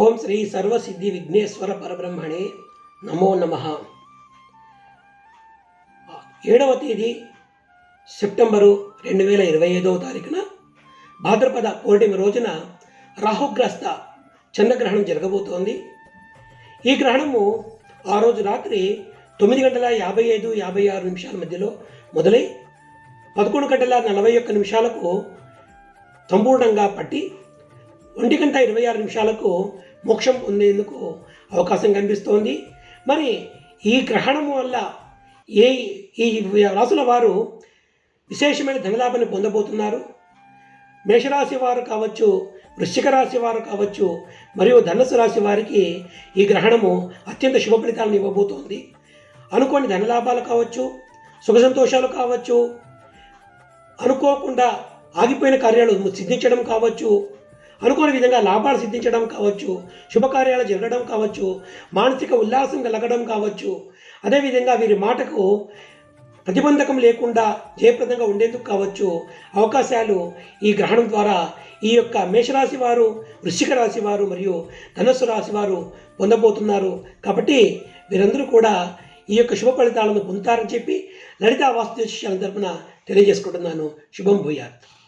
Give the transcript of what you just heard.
ఓం శ్రీ సర్వసిద్ధి విఘ్నేశ్వర పరబ్రహ్మణే నమో నమ. ఏడవ తేదీ సెప్టెంబరు రెండు వేల ఇరవై ఐదవ తారీఖున భాద్రపద పౌర్ణమి రోజున రాహుగ్రస్త చంద్రగ్రహణం జరగబోతోంది. ఈ గ్రహణము ఆ రోజు రాత్రి తొమ్మిది గంటల యాభై ఐదు యాభై ఆరు నిమిషాల మధ్యలో మొదలై పదకొండు గంటల నలభై ఒక్క నిమిషాలకు సంపూర్ణంగా పట్టి ఒంటి గంట ఇరవై ఆరు నిమిషాలకు మోక్షం పొందేందుకు అవకాశం కనిపిస్తోంది. మరి ఈ గ్రహణము వల్ల ఏ ఈ రాసుల వారు విశేషమైన ధనలాభాన్ని పొందబోతున్నారు. మేషరాశి వారు కావచ్చు వృశ్చిక రాశి వారు కావచ్చు మరియు ధనుసు రాశి వారికి ఈ గ్రహణము అత్యంత శుభ ఫలితాలను ఇవ్వబోతోంది. అనుకోని ధనలాభాలు కావచ్చు సుఖ సంతోషాలు కావచ్చు అనుకోకుండా ఆగిపోయిన కార్యాలు సిద్ధించడం కావచ్చు అనుకోని విధంగా లాభాలు సిద్ధించడం కావచ్చు శుభకార్యాలు జరగడం కావచ్చు మానసిక ఉల్లాసం కలగడం కావచ్చు. అదేవిధంగా వీరి మాటకు ప్రతిబంధకం లేకుండా జయప్రదంగా ఉండేందుకు కావచ్చు అవకాశాలు ఈ గ్రహణం ద్వారా ఈ యొక్క మేషరాశి వారు వృశ్చిక రాశి వారు మరియు ధనుస్సు రాశి వారు పొందబోతున్నారు. కాబట్టి వీరందరూ కూడా ఈ యొక్క శుభ ఫలితాలను పొందుతారని చెప్పి లలితా వాస్తు శిష్యాల తరపున తెలియజేసుకుంటున్నాను. శుభం భూయాత్.